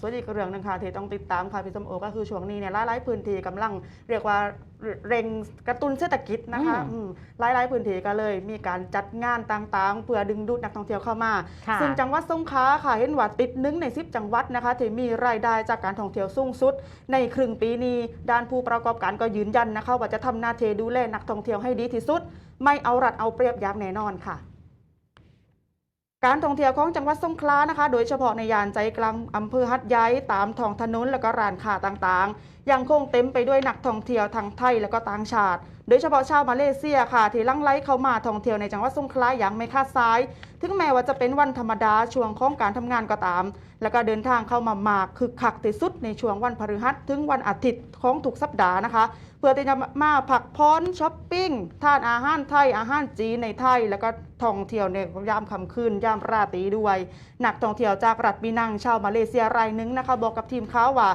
ส่วนอีกเรื่องหนึงค่ะที่ต้องติดตามค่ะพี่สมโอก็คือช่วงนี้เนี่ยหลายๆพื้นที่กำลังเรียกว่าเร่งกระตุ้นเศรษฐกิจนะคะอืมอืมหลายๆพื้นที่ก็เลย มีการจัดงานต่างๆ เพื่อดึงดูดนักท่องเที่ยวเข้ามา ค่ะซึ่งจังหวัดสงขลาค่ะเห็นว่าติดหนึ่งในสิบจังหวัดนะคะที่มีรายได้จากการท่องเที่ยวสูงสุด ในครึ่งปีนี้ด้านผู้ประกอบการก็ยืนยันนะคะว่าจะทำหน้าที่ดูแลนักท่องเที่ยวให้ดีที่สุด ไม่เอารัดเอาเปรียบอย่างแน่นอนค่ะ การท่องเที่ยวของจังหวัดสงขลานะคะ โดยเฉพาะในยานใจกลางอำเภอฮัดใหญ่ตามท้องถนนและก็ร้านค้าต่างๆ ยังคงเต็มไปด้วยนักท่องเที่ยวทั้งไทยและก็ต่างชาติโดยเฉพาะชาวมาเลเซียค่ะ ที่ลังไลเข้ามาท่องเที่ยวในจังหวัดสงขลาอย่างไม่คาดสาย ถึงแม้ว่าจะเป็นวันธรรมดาช่วงของการทำงานก็ตาม แล้วก็เดินทางเข้ามามากคึกคักที่สุดในช่วงวันพฤหัสถึงวันอาทิตย์ของทุกสัปดาห์นะคะ เพื่อที่จะมาผักพ้อนช้อปปิ้งทานอาหารไทยอาหารจีนในไทย แล้วก็ท่องเที่ยวในยามค่ำคืนยามราตรีด้วยนักท่องเที่ยวจากรัฐปีนังชาวมาเลเซียรายหนึ่งนะคะ บอกกับทีมข่าวว่า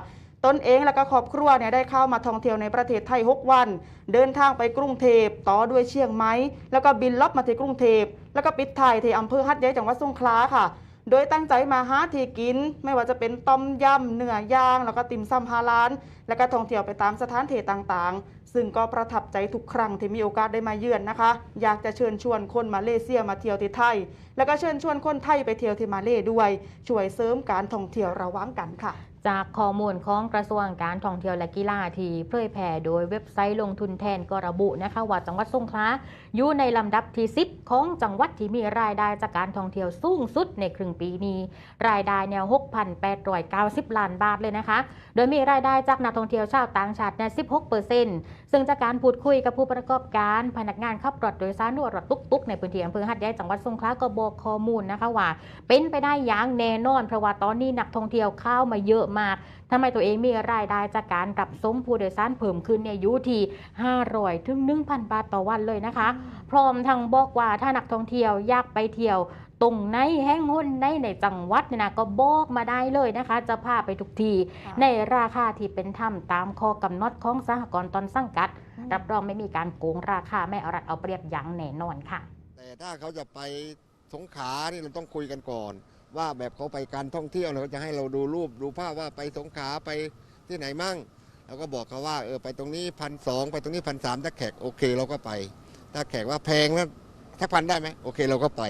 ตนเองและก็ครอบครัวเนี่ยได้เข้ามาท่องเที่ยวในประเทศไทย 6 วัน เดินทางไปกรุงเทพต่อด้วยเชียงใหม่แล้วก็บินลับมาที่กรุงเทพแล้วก็ปิดท้ายที่อำเภอฮัดใหญ่จังหวัดสงขลาค่ะ โดยตั้งใจมาหาที่กิน ไม่ว่าจะเป็นต้มยำเนื้อย่างแล้วก็ติ่มซำฮาลานแล้วก็ท่องเที่ยวไปตามสถานที่ต่างๆ ซึ่งก็ประทับใจทุกครั้งที่มีโอกาสได้มาเยือนนะคะ อยากจะเชิญชวนคนมาเลเซียมาเที่ยวที่ไทย แล้วก็เชิญชวนคนไทยไปเที่ยวที่มาเลด้วยช่วยเสริมการท่องเที่ยวระหว่างกันค่ะ จากข้อมูลของกระทรวงการท่องเที่ยวและกีฬาที่เผยแผ่โดยเว็บไซต์ลงทุนแทนก็ระบุนะคะว่าจังหวัดสงขลาอยู่ในลำดับที่ 10 ของจังหวัดที่มีรายได้จากการท่องเที่ยวสูงสุดในครึ่งปีนี้ รายได้เนี่ย6,890 ล้านบาทเลยนะคะ โดยมีรายได้จากนักท่องเที่ยวชาวต่างชาติเนี่ย16%ซึ่งจากการพูดคุยกับผู้ประกอบการพนักงานขับรถโดยสารรือว่ารถตุ๊กๆในพื้นที่อำเภอหัดใหญ่จังหวัดสงขลาก็บอกข้อมูลนะคะว่าเป็นไปได้อย่างแน่นอนเพราะว่าตอนนี้นักท่องเที่ยวเข้ามาเยอะมากทำไมตัวเองมีรายได้จากการรับสมผู้โดยสารเพิ่มขึ้นเนี่ยอยู่ที่500ถึง1,000 บาทต่อวันเลยนะคะ พร้อมทั้งบอกว่าถ้านักท่องเที่ยวอยากไปเที่ยวตรงไหนแห้งหุ้นในในจังหวัดเนี่ยนะก็บอกมาได้เลยนะคะ จะพาไปทุกที ในราคาที่เป็นธรรมตามข้อกำหนดของสหกรณ์ตอนสังกัด รับรองไม่มีการโกงราคาไม่เอารัดเอาเปรียบอย่างแน่นอนค่ะ แต่ถ้าเขาจะไปสงขลานี่เราต้องคุยกันก่อน ว่าแบบเขาไปการท่องเที่ยวเขาจะให้เราดูรูปดูภาพว่าไปสงขลาไปที่ไหนมั่งเราก็บอกเขาว่าเออไปตรงนี้พันสองไปตรงนี้พันสามถ้าแขกโอเคเราก็ไป ถ้าแขกว่าแพงแล้วถ้าพันได้ไหมโอเคเราก็ไป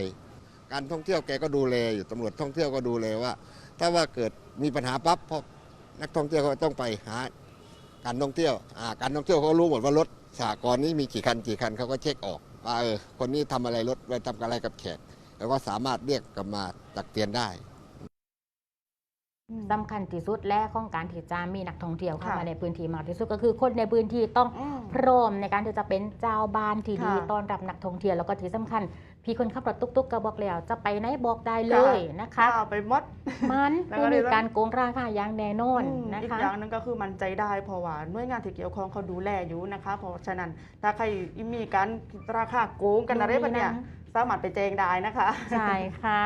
การท่องเที่ยวแกก็ดูแลอยู่ตำรวจท่องเที่ยวก็ดูแลว่า ถ้าว่าเกิดมีปัญหาปั๊บพอนักท่องเที่ยวเขาต้องไปหาการท่องเที่ยวอ่าการท่องเที่ยวเขารู้หมดว่ารถสากรณ์นี้มีกี่คันกี่คันเขาก็เช็คออกว่าเออคนนี้ทำอะไรรถไปทำอะไรกับแขก แล้วก็สามารถเรียกกลับมาตักเตือนได้ สำคัญที่สุดและของการที่จะมีนักท่องเที่ยวเข้าค่ะมาในพื้นที่มากที่สุดก็คือคนในพื้นที่ต้องอืมพร้อมในการที่จะเป็นเจ้าบ้านที่ดีค่ะต้อนรับนักท่องเที่ยวแล้วก็ที่สำคัญ พี่คนขับรถตุ๊กๆก็บอกแล้วจะไปไหนบอกได้เลยนะคะข้าวไปหมดมันแล้วก็ไม่เลมียต้องการโกงราคาอย่างแน่นอนอืมนะอีกคะอย่างหนึงก็คือมันใจได้เพราะว่าหน่วยงานที่เกี่ยวข้องเขาดูแลอยู่นะคะ เพราะฉะนั้นถ้าใครมีการราคาโกงกันอะไรแบบเนี้ยสามารถไปแจ้งได้นะคะใช่ค่ะ